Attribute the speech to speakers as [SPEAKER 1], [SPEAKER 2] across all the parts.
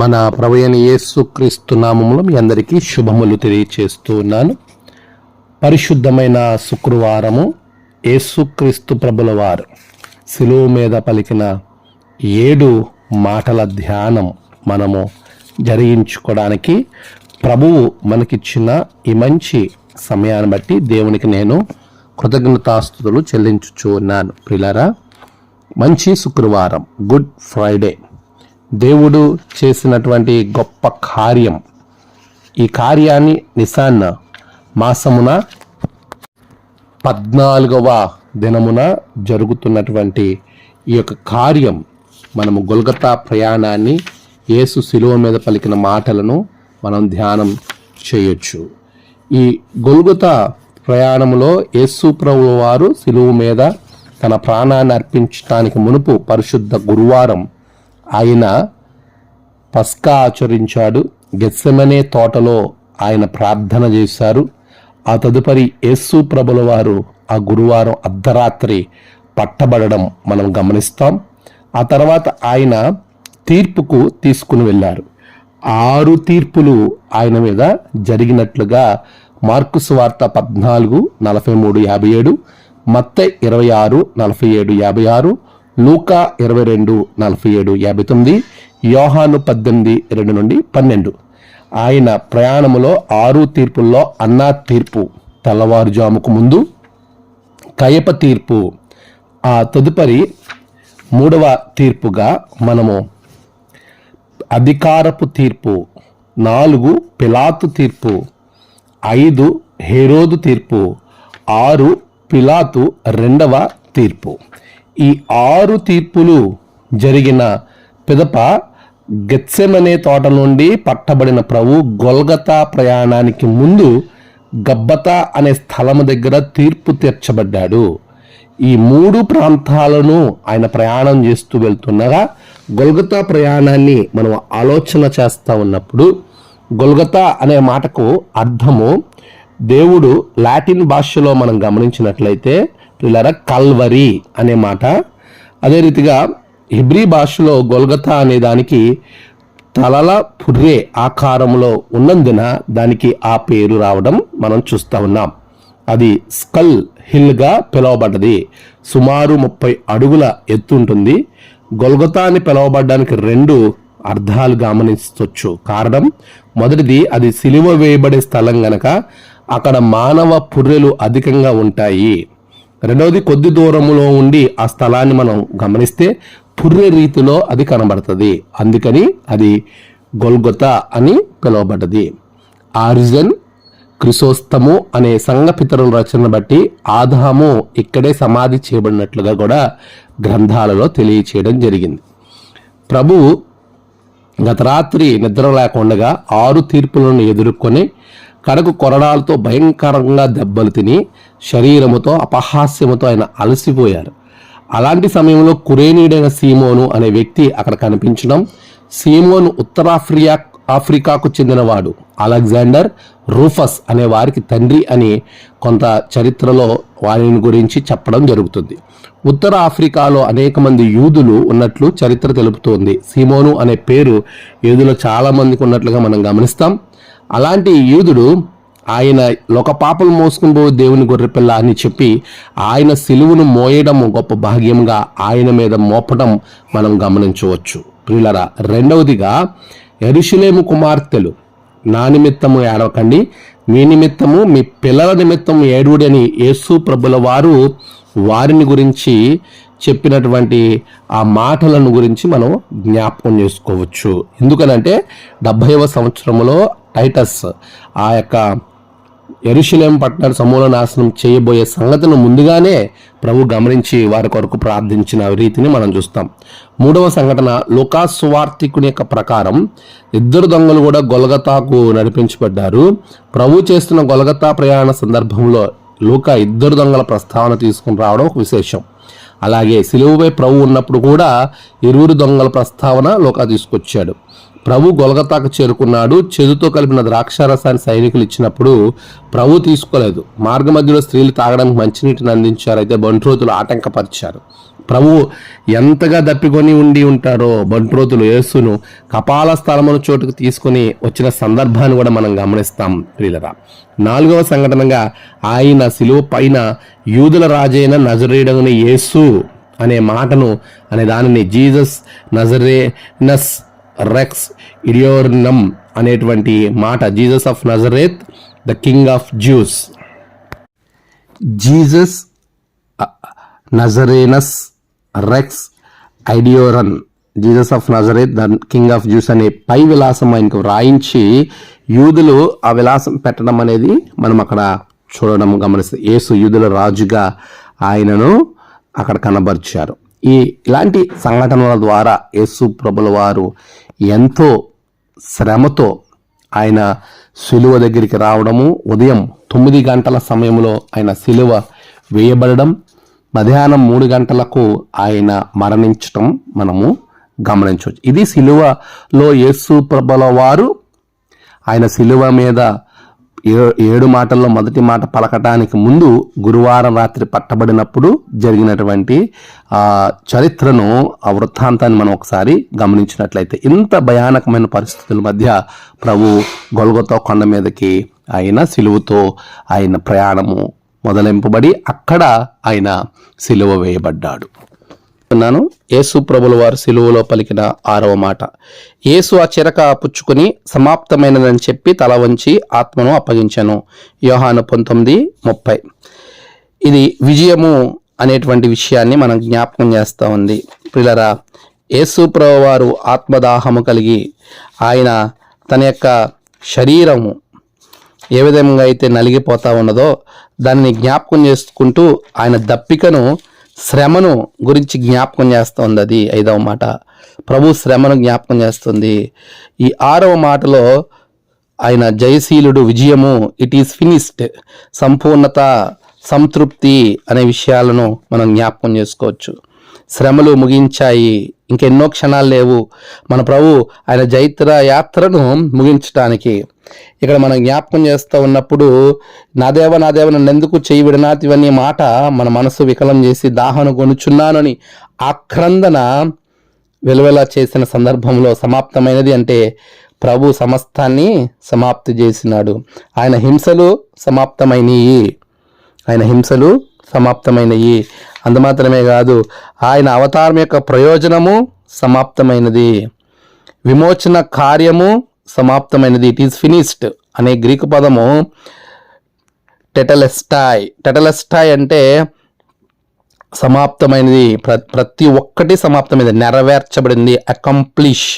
[SPEAKER 1] మన ప్రవయన యేసుక్రీస్తు నామములో మీ అందరికీ శుభములు తెలియచేస్తూ ఉన్నాను పరిశుద్ధమైన శుక్రవారము యేసుక్రీస్తు ప్రభుల వారు శిలువు మీద పలికిన ఏడు మాటల ధ్యానం మనము జరిగించుకోవడానికి ప్రభువు మనకిచ్చిన ఈ మంచి సమయాన్ని బట్టి దేవునికి నేను కృతజ్ఞతాస్తుతులు చెల్లించుచు ఉన్నాను ప్రిలరా మంచి శుక్రవారం గుడ్ ఫ్రైడే. దేవుడు చేసినటువంటి గొప్ప కార్యం. ఈ కార్యాన్ని నిసాన్న మాసమున పద్నాలుగవ దినమున జరుగుతున్నటువంటి ఈ యొక్క కార్యం మనము గొల్గతా ప్రయాణాన్ని యేసు శిలువ మీద పలికిన మాటలను మనం ధ్యానం చేయొచ్చు. ఈ గొల్గతా ప్రయాణంలో యేసు ప్రభు వారు శిలువు మీద తన ప్రాణాన్ని అర్పించడానికి మునుపు పరిశుద్ధ గురువారం ఆయన పస్కా ఆచరించాడు. గెత్సెమనే తోటలో ఆయన ప్రార్థన చేశారు. ఆ తదుపరి యేసు ప్రభుల వారు ఆ గురువారం అర్ధరాత్రి పట్టబడడం మనం గమనిస్తాం. ఆ తర్వాత ఆయన తీర్పుకు తీసుకుని వెళ్ళారు. ఆరు తీర్పులు ఆయన మీద జరిగినట్లుగా మార్కుస్ వార్త పద్నాలుగు నలభై మూడు యాభై ఏడు మత్త ఇరవై ఆరు నలభై ఏడు యాభై ఆరు లూకా ఇరవై రెండు నలభై ఏడు యాభై తొమ్మిది యోహాను పద్దెనిమిది రెండు నుండి పన్నెండు. ఆయన ప్రయాణములో ఆరు తీర్పుల్లో అన్నా తీర్పు తెల్లవారుజాముకు ముందు కయప తీర్పు ఆ తదుపరి మూడవ తీర్పుగా మనము అధికారపు తీర్పు నాలుగు పిలాతు తీర్పు ఐదు హేరోదు తీర్పు ఆరు పిలాతు రెండవ తీర్పు. ఈ ఆరు తీర్పులు జరిగిన పిదప గెత్సెమనే తోట నుండి పట్టబడిన ప్రభు గొల్గతా ప్రయాణానికి ముందు గబ్బతా అనే స్థలము దగ్గర తీర్పు తీర్చబడ్డాడు. ఈ మూడు ప్రాంతాలను ఆయన ప్రయాణం చేస్తూ వెళ్తుండగా గొల్గతా ప్రయాణాన్ని మనం ఆలోచన చేస్తూ ఉన్నప్పుడు గొల్గతా అనే మాటకు అర్థము దేవుడు లాటిన్ భాషలో మనం గమనించినట్లయితే పిల్లర కల్వరి అనే మాట. అదే రీతిగా హిబ్రీ భాషలో గొల్గతా అనే దానికి తలల పుర్రే ఆకారంలో ఉన్నందున దానికి ఆ పేరు రావడం మనం చూస్తూ ఉన్నాం. అది స్కల్ హిల్గా పిలువబడ్డది. సుమారు ముప్పై అడుగుల ఎత్తు ఉంటుంది. గొల్గతా అని పిలువబడ్డానికి రెండు అర్థాలు గమనించవచ్చు కారణం మొదటిది అది సిలువ వేయబడే స్థలం గనక అక్కడ మానవ పుర్రెలు అధికంగా ఉంటాయి. రెండవది కొద్ది దూరంలో ఉండి ఆ స్థలాన్ని మనం గమనిస్తే పుర్రె రీతిలో అది కనబడుతుంది. అందుకని అది గొల్గొత అని పిలువబడ్డది. ఆరిజన్ క్రిసోస్తము అనే సంఘపితరుల రచన బట్టి ఆదాము ఇక్కడే సమాధి చేయబడినట్లుగా కూడా గ్రంథాలలో తెలియచేయడం జరిగింది. ప్రభు గత రాత్రి నిద్ర లేకుండగా ఆరు తీర్పులను ఎదుర్కొని కడకు కొరడాలతో భయంకరంగా దెబ్బలు తిని శరీరముతో అపహాస్యముతో ఆయన అలసిపోయారు. అలాంటి సమయంలో కురేనీడైన సీమోను అనే వ్యక్తి అక్కడ కనిపించడం సీమోను ఉత్తరాఫ్రియా ఆఫ్రికాకు చెందినవాడు అలెగ్జాండర్ రూఫస్ అనే వారికి తండ్రి అని కొంత చరిత్రలో వారిని గురించి చెప్పడం జరుగుతుంది. ఉత్తర ఆఫ్రికాలో అనేక మంది యూదులు ఉన్నట్లు చరిత్ర తెలుపుతోంది. సీమోను అనే పేరు యూదులో చాలామందికి ఉన్నట్లుగా మనం గమనిస్తాం. అలాంటి యూదుడు ఆయన లోక పాపలు మోసుకునిపో దేవుని గొర్రెపిల్ల అని చెప్పి ఆయన సిలువును మోయడం గొప్ప భాగ్యంగా ఆయన మీద మోపడం మనం గమనించవచ్చు. ప్రియులరా రెండవదిగా ఎరుషులేము కుమార్తెలు. నా నిమిత్తము ఏడవకండి. మీ నిమిత్తము మీ పిల్లల నిమిత్తం ఏడుడని యేసు ప్రభుల వారు వారిని గురించి చెప్పినటువంటి ఆ మాటలను గురించి మనం జ్ఞాపకం చేసుకోవచ్చు. ఎందుకనంటే డెబ్భైవ సంవత్సరంలో టైటస్ ఆ యొక్క ఎరుషులేం పట్టణ సమూల నాశనం చేయబోయే సంగతిని ముందుగానే ప్రభు గమనించి వారి కొరకు ప్రార్థించిన రీతిని మనం చూస్తాం. మూడవ సంఘటన లోకాస్ యొక్క ప్రకారం ఇద్దరు దొంగలు కూడా గొలగతాకు నడిపించబడ్డారు. ప్రభు చేస్తున్న గొలగతా ప్రయాణ సందర్భంలో లూకా ఇద్దరు దొంగల ప్రస్తావన తీసుకుని రావడం ఒక విశేషం. అలాగే సిలువపై ప్రభు ఉన్నప్పుడు కూడా ఇరువురు దొంగల ప్రస్తావన లోక తీసుకొచ్చాడు. ప్రభు గొలగతాకు చేరుకున్నాడు. చేదుతో కలిపిన ద్రాక్షారసాన్ని సైనికులు ఇచ్చినప్పుడు ప్రభు తీసుకోలేదు. మార్గ మధ్యలో స్త్రీలు తాగడానికి మంచినీటిని అందించారు. అయితే బంట్రోతులు ఆటంకపరిచారు. ప్రభు ఎంతగా దప్పికొని ఉండి ఉంటారో బంట్రోతులు యేసును కపాల స్థలమున చోటుకు తీసుకొని వచ్చిన సందర్భాన్ని కూడా మనం గమనిస్తాం ప్రియులరా. నాలుగవ సంఘటనగా ఆయన శిలువ పైన యూదుల రాజైన నజరేయుడని యేసు అనే మాటను అనే దానిని జీసస్ నజరేనస్ రెక్స్ ఇడియోర్నమ్ అనేటువంటి మాట Jesus of Nazareth the king of Jews Jesus నజరేనస్ రెక్స్ ఐడియోరన్ Jesus of Nazareth the king of Jews అనే పై విలాసం ఆయనకు వ్రాయించి యూదులు ఆ విలాసం పెట్టడం అనేది మనం అక్కడ చూడడం గమనిస్తే యేసు యూదుల రాజుగా ఆయనను అక్కడ కనబరిచారు. ఈ ఇలాంటి సంఘటనల ద్వారా యేసు ప్రభుల వారు ఎంతో శ్రమతో ఆయన సిలువ దగ్గరికి రావడము ఉదయం తొమ్మిది గంటల సమయంలో ఆయన సిలువ వేయబడడం మధ్యాహ్నం మూడు గంటలకు ఆయన మరణించటం మనము గమనించవచ్చు. ఇది సిలువలో యేసు ప్రభల వారు ఆయన సిలువ మీద ఏడు మాటల్లో మొదటి మాట పలకటానికి ముందు గురువారం రాత్రి పట్టబడినప్పుడు జరిగినటువంటి ఆ చరిత్రను ఆ వృత్తాంతాన్ని మనం ఒకసారి గమనించినట్లయితే ఇంత భయానకమైన పరిస్థితుల మధ్య ప్రభు గొలగతో కొండ మీదకి ఆయన సిలువతో ఆయన ప్రయాణము మొదలింపబడి అక్కడ ఆయన సిలువ వేయబడ్డాడు. యేసు ప్రభుల వారు సిలువలో పలికిన ఆరవ మాట. యేసు ఆ చిరక పుచ్చుకుని సమాప్తమైనదని చెప్పి తల వంచి ఆత్మను అప్పగించాను. యోహాను పంతొమ్మిది ముప్పై. ఇది విజయము అనేటువంటి విషయాన్ని మనం జ్ఞాపకం చేస్తూ ఉంది. పిల్లరా యేసు ప్రభు వారు ఆత్మదాహము కలిగి ఆయన తన యొక్క శరీరము ఏ విధంగా అయితే నలిగిపోతా ఉన్నదో దాన్ని జ్ఞాపకం చేసుకుంటూ ఆయన దప్పికను శ్రమను గురించి జ్ఞాపకం చేస్తుంది అది ఐదవ మాట. ప్రభు శ్రమను జ్ఞాపకం చేస్తుంది. ఈ ఆరవ మాటలో ఆయన జయశీలుడు విజయము ఇట్ ఈస్ ఫినిష్డ్ సంపూర్ణత సంతృప్తి అనే విషయాలను మనం జ్ఞాపకం చేసుకోవచ్చు. శ్రమలు ముగించాయి. ఇంకెన్నో క్షణాలు లేవు. మన ప్రభు ఆయన జైత్ర యాత్రను ముగించటానికి. ఇక్కడ మనం జ్ఞాపకం చేస్తూ ఉన్నప్పుడు నా దేవ నా దేవ నన్ను ఎందుకు చేయి విడనాతివన్నీ మాట మన మనసు వికలం చేసి దాహను కొనుచున్నానని ఆక్రందన వెలువెలా చేసిన సందర్భంలో సమాప్తమైనది అంటే ప్రభు సమస్తాన్ని సమాప్తి చేసినాడు. ఆయన హింసలు సమాప్తమైనవి ఆయన హింసలు సమాప్తమైనవి అందుమాత్రమే కాదు ఆయన అవతారం యొక్క ప్రయోజనము సమాప్తమైనది. విమోచన కార్యము సమాప్తమైనది. ఇట్ ఈస్ ఫినిష్డ్ అనే గ్రీకు పదము టెటలెస్టాయ్. టెటలెస్టాయ్ అంటే సమాప్తమైనది. ప్ర ప్రతి ఒక్కటి సమాప్తమైనది. నెరవేర్చబడింది. అకంప్లిష్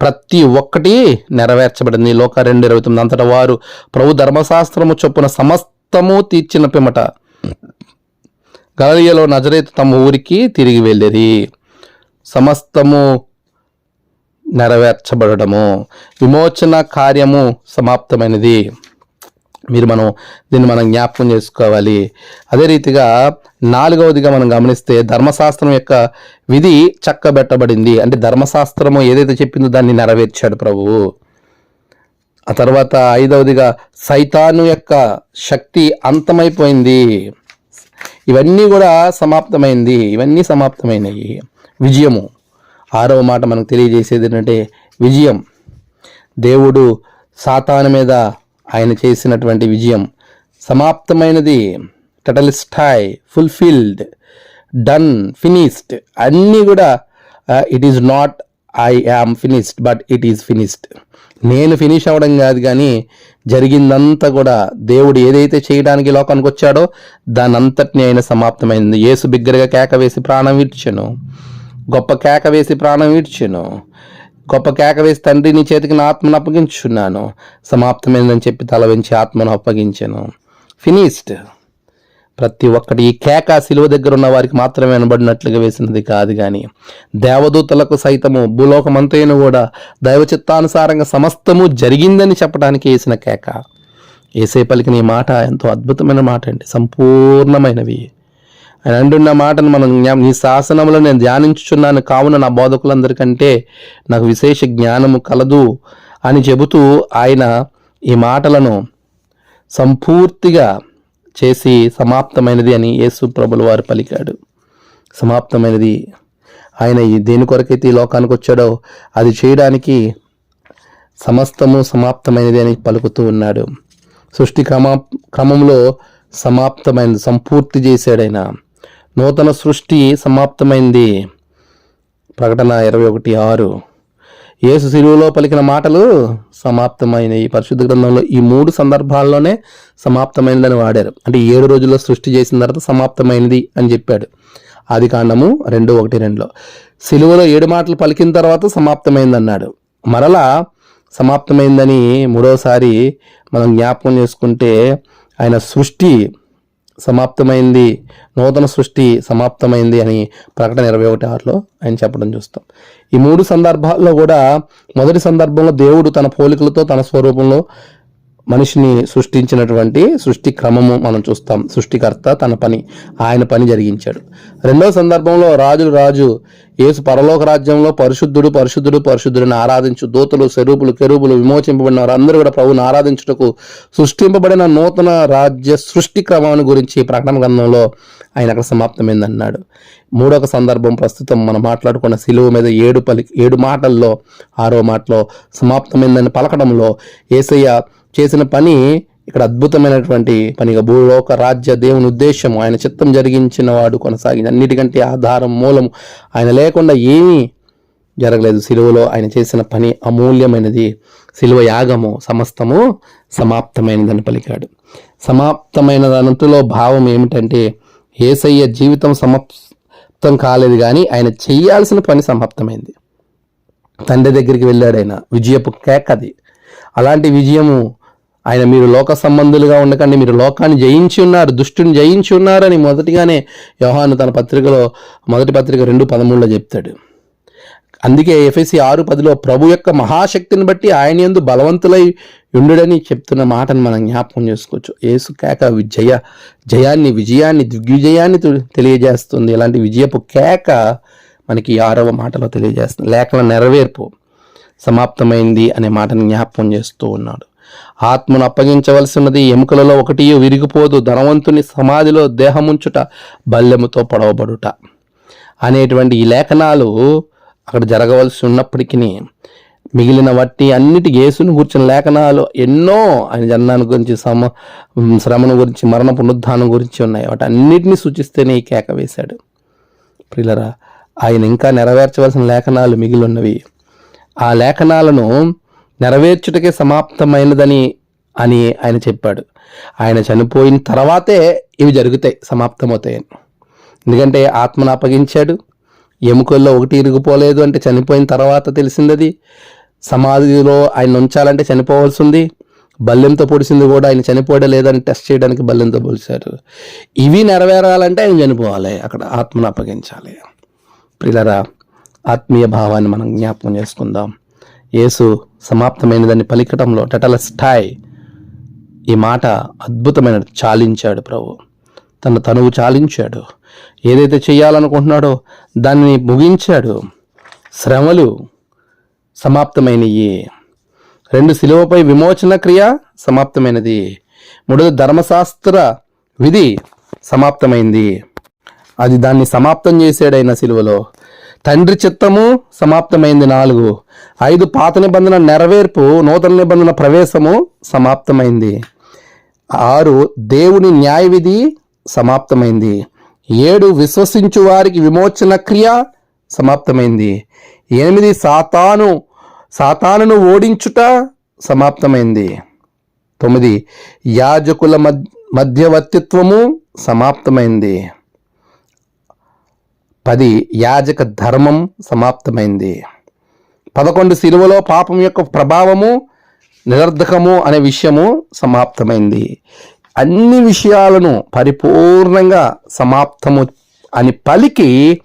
[SPEAKER 1] ప్రతి ఒక్కటి నెరవేర్చబడింది. లోక రెండు ఇరవై తొమ్మిది అంతటా వారు ప్రభు ధర్మశాస్త్రము చొప్పున సమస్తము తీర్చిన పిమ్మట. గలలియలో నజరేతు తమ ఊరికి తిరిగి వెళ్ళేది. సమస్తము నెరవేర్చబడము విమోచన కార్యము సమాప్తమైనది. మీరు మనం దీన్ని మనం జ్ఞాపకం చేసుకోవాలి. అదే రీతిగా నాలుగవదిగా మనం గమనిస్తే ధర్మశాస్త్రం యొక్క విధి చక్కబెట్టబడింది. అంటే ధర్మశాస్త్రము ఏదైతే చెప్పిందో దాన్ని నెరవేర్చాడు ప్రభువు ఆ తర్వాత ఐదవదిగా సైతాను యొక్క శక్తి అంతమైపోయింది. ఇవన్నీ కూడా సమాప్తమైంది. ఇవన్నీ సమాప్తమైనవి విజయము. ఆరవ మాట మనకు తెలియజేసేది ఏంటంటే విజయం. దేవుడు సాతాను మీద ఆయన చేసినటువంటి విజయం. సమాప్తమైనది. టటలిస్టాయ్. ఫుల్ఫిల్డ్. డన్. ఫినిష్డ్. అన్నీ కూడా it is not I am finished but it is finished నేను ఫినిష్ అవ్వడం కాదు కానీ జరిగిందంతా కూడా దేవుడు ఏదైతే చేయడానికి లోకానికి వచ్చాడో దాని అంతటిని ఆయన సమాప్తమైంది. యేసు బిగ్గరగా కేక వేసి ప్రాణం విడిచెను. గొప్ప కేక వేసి ప్రాణం విడిచెను. గొప్ప కేక వేసి తండ్రి నీ చేతికి నా ఆత్మను అప్పగించున్నాను. సమాప్తమైందని చెప్పి తల వెంచి ఆత్మను అప్పగించాను. ఫినిష్డ్ ప్రతి ఒక్కటి ఈ కేక శిలువ దగ్గర ఉన్న వారికి మాత్రమే వినబడినట్లుగా వేసినది కాదు కానీ దేవదూతలకు సైతము భూలోకమంతైన కూడా దైవ చిత్తానుసారంగా సమస్తము జరిగిందని చెప్పడానికి వేసిన కేక. ఏసే పలికిన ఈ మాట ఎంతో అద్భుతమైన మాట అండి సంపూర్ణమైనవి. ఆయన అంటున్న మాటను మనం నీ శాసనంలో నేను ధ్యానించుచున్నాను కావున నా బోధకులందరికంటే నాకు విశేష జ్ఞానము కలదు అని చెబుతూ ఆయన ఈ మాటలను సంపూర్తిగా చేసి సమాప్తమైనది అని యేసు ప్రభుల వారు పలికాడు. సమాప్తమైనది. ఆయన దేని కొరకైతే ఈ లోకానికి వచ్చాడో అది చేయడానికి సమస్తము సమాప్తమైనది అని పలుకుతూ ఉన్నాడు. సృష్టి క్రమ క్రమంలో సమాప్తమైనది సంపూర్తి చేశాడైన నూతన సృష్టి సమాప్తమైంది. ప్రకటన ఇరవై ఒకటి ఆరు. యేసు సిలువలో పలికిన మాటలు సమాప్తమైనవి పరిశుద్ధ గ్రంథంలో ఈ మూడు సందర్భాల్లోనే సమాప్తమైనదని వాడారు. అంటే ఏడు రోజుల్లో సృష్టి చేసిన తర్వాత సమాప్తమైనది అని చెప్పాడు. ఆది కాండము రెండు ఒకటి రెండులో. సిలువలో ఏడు మాటలు పలికిన తర్వాత సమాప్తమైందన్నాడు. మరలా సమాప్తమైందని మూడోసారి మనం జ్ఞాపకం చేసుకుంటే ఆయన సృష్టి సమాప్తమైంది. నూతన సృష్టి సమాప్తమైంది అని ప్రకటన ఇరవై ఒకటి ఆరులో ఆయన చెప్పడం చూస్తాం. ఈ మూడు సందర్భాల్లో కూడా మొదటి సందర్భంలో దేవుడు తన పోలికలతో తన స్వరూపంలో మనిషిని సృష్టించినటువంటి సృష్టి క్రమము మనం చూస్తాం. సృష్టికర్త తన పని ఆయన పని జరిగించాడు. రెండవ సందర్భంలో రాజులు రాజు యేసు పరలోక రాజ్యంలో పరిశుద్ధుడు పరిశుద్ధుడు పరిశుద్ధుడిని ఆరాధించు దూతలు స్వరూపులు కెరూపులు విమోచింపబడిన వారందరూ కూడా ప్రభుని ఆరాధించుటకు సృష్టింపబడిన నూతన రాజ్య సృష్టి క్రమాన్ని గురించి ప్రకటన గ్రంథంలో ఆయన అక్కడ సమాప్తమైందన్నాడు. మూడొక సందర్భం ప్రస్తుతం మనం మాట్లాడుకున్న సిలువ మీద ఏడు పలి ఏడు మాటల్లో ఆరో మాటలో సమాప్తమైందని పలకడంలో ఏసయ్య చేసిన పని ఇక్కడ అద్భుతమైనటువంటి పనిగా భూలోక రాజ్య దేవుని ఉద్దేశం ఆయన చిత్తం జరిగించిన వాడు కొనసాగింది అన్నిటికంటే ఆధారం మూలం ఆయన లేకుండా ఏమీ జరగలేదు. సిలువలో ఆయన చేసిన పని అమూల్యమైనది. సిలువ యాగము సమస్తము సమాప్తమైనదని పలికాడు. సమాప్తమైన దానిలో భావం ఏమిటంటే ఏసయ్య జీవితం సమాప్తం కాలేదు కానీ ఆయన చేయాల్సిన పని సమాప్తమైంది. తండ్రి దగ్గరికి వెళ్ళాడు ఆయన. విజయపు కేక్ అది అలాంటి విజయము ఆయన మీరు లోక సంబంధులుగా ఉండకండి మీరు లోకాన్ని జయించి ఉన్నారు దుష్టుని జయించి ఉన్నారని మొదటిగానే యోహాను తన పత్రికలో మొదటి పత్రిక రెండు పదమూడులో చెప్తాడు. అందుకే ఎఫ్ఎస్సి ఆరు పదిలో ప్రభు యొక్క మహాశక్తిని బట్టి ఆయన ఎందు బలవంతులై ఉండుడని చెప్తున్న మాటను మనం జ్ఞాపకం చేసుకోవచ్చు. ఏసు కేక జయ జయాన్ని విజయాన్ని దిగ్విజయాన్ని తె- తెలియజేస్తుంది. ఇలాంటి విజయపు కేక మనకి ఆరవ మాటలో తెలియజేస్తుంది. లేఖల నెరవేర్పు సమాప్తమైంది అనే మాటను జ్ఞాపకం చేస్తూ ఉన్నాడు. ఆత్మను అప్పగించవలసినది ఎముకలలో ఒకటి విరిగిపోదు. ధనవంతుని సమాధిలో దేహముంచుట బల్లెముతో పొడవబడుట. అనేటువంటి ఈ లేఖనాలు అక్కడ జరగవలసి ఉన్నప్పటికీ మిగిలిన వట్టి అన్నిటి యేసుని గురించిన లేఖనాలు ఎన్నో ఆయన జన్మాన్ని గురించి సమ శ్రమను గురించి మరణ పునరుద్ధానం గురించి ఉన్నాయి. వాటి అన్నిటిని సూచిస్తేనే ఈ కేక వేశాడు. ప్రిలరా ఆయన ఇంకా నెరవేర్చవలసిన లేఖనాలు మిగిలి ఉన్నవి. ఆ లేఖనాలను నెరవేర్చుటకే సమాప్తమైనదని అని ఆయన చెప్పాడు. ఆయన చనిపోయిన తర్వాతే ఇవి జరుగుతాయి సమాప్తమవుతాయని ఎందుకంటే ఆత్మను అప్పగించాడు. ఎముకల్లో ఒకటి ఇరిగిపోలేదు అంటే చనిపోయిన తర్వాత తెలిసిందది. సమాధిలో ఆయన ఉంచాలంటే చనిపోవాల్సింది. బల్లెంతో పొడిసింది కూడా ఆయన చనిపోయడం లేదని టెస్ట్ చేయడానికి బల్లెంతో పొడిచారు. ఇవి నెరవేరాలంటే ఆయన చనిపోవాలి అక్కడ ఆత్మను అప్పగించాలి. ప్రిలరా ఆత్మీయ భావాన్ని మనం జ్ఞాపకం చేసుకుందాం. యేసు సమాప్తమైనదని పలికటంలో టటల టాయ్ ఈ మాట అద్భుతమైన చాలించాడు ప్రభు. తన తనువు చాలించాడు. ఏదైతే చేయాలనుకుంటున్నాడో దాన్ని ముగించాడు. శ్రమలు సమాప్తమైనవి రెండు శిలువపై విమోచన క్రియ సమాప్తమైనది. మూడోది ధర్మశాస్త్ర విధి సమాప్తమైంది. అది దాన్ని సమాప్తం చేసాడైన శిలువలో తండ్రి చిత్తము సమాప్తమైంది నాలుగు. ఐదు పాత నిబంధన నెరవేర్పు నూతన నిబంధన ప్రవేశము సమాప్తమైంది. ఆరు దేవుని న్యాయవిధి సమాప్తమైంది. ఏడు విశ్వసించు వారికి విమోచన క్రియ సమాప్తమైంది. ఎనిమిది సాతాను సాతానును ఓడించుట సమాప్తమైంది. తొమ్మిది యాజకుల మధ్య మధ్యవర్తిత్వము సమాప్తమైంది. పది యాజక ధర్మం సమాప్తమైంది. పదకొండు సిలువలో పాపం యొక్క ప్రభావము నిరర్ధకము అనే విషయము సమాప్తమైంది. అన్ని విషయాలను పరిపూర్ణంగా సమాప్తము అని పలికి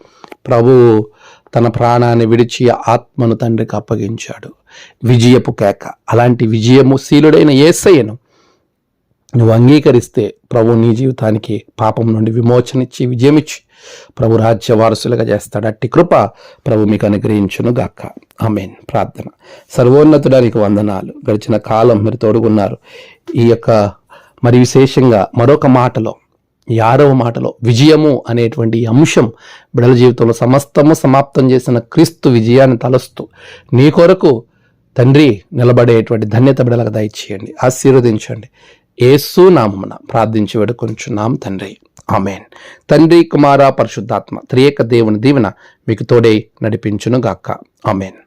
[SPEAKER 1] ప్రభు తన ప్రాణాన్ని విడిచి ఆత్మను తండ్రికి అప్పగించాడు. విజయపు కేక. అలాంటి విజయము శీలుడైన ఏసయ్యను నువ్వు అంగీకరిస్తే ప్రభు నీ జీవితానికి పాపం నుండి విమోచనిచ్చి విజయమిచ్చి. ప్రభు రాజ్య వారసులుగా చేస్తాడు. అట్టి కృప ప్రభు మీకు అనుగ్రహించును గాక. ఆమెన్. ప్రార్థన. సర్వోన్నతుడానికి వందనాలు. గడిచిన కాలం మీరు తోడుగున్నారు. ఈ యొక్క మరి విశేషంగా మరొక మాటలో ఈ ఆరవ మాటలో విజయము అనేటువంటి అంశం బిడల జీవితంలో సమస్తము సమాప్తం చేసిన క్రీస్తు విజయాన్ని తలస్తూ నీ కొరకు తండ్రి నిలబడేటువంటి ధన్యత బిడలకు దయచేయండి. ఆశీర్వదించండి. ఏసు నామమున ప్రార్థించి వేడుకొంచున్నాం తండ్రి. ఆమెన్. తండ్రి కుమార పరిశుద్ధాత్మ త్రియేక దేవుని దీవెన మీకు తోడే నడిపించునుగాక. ఆమెన్.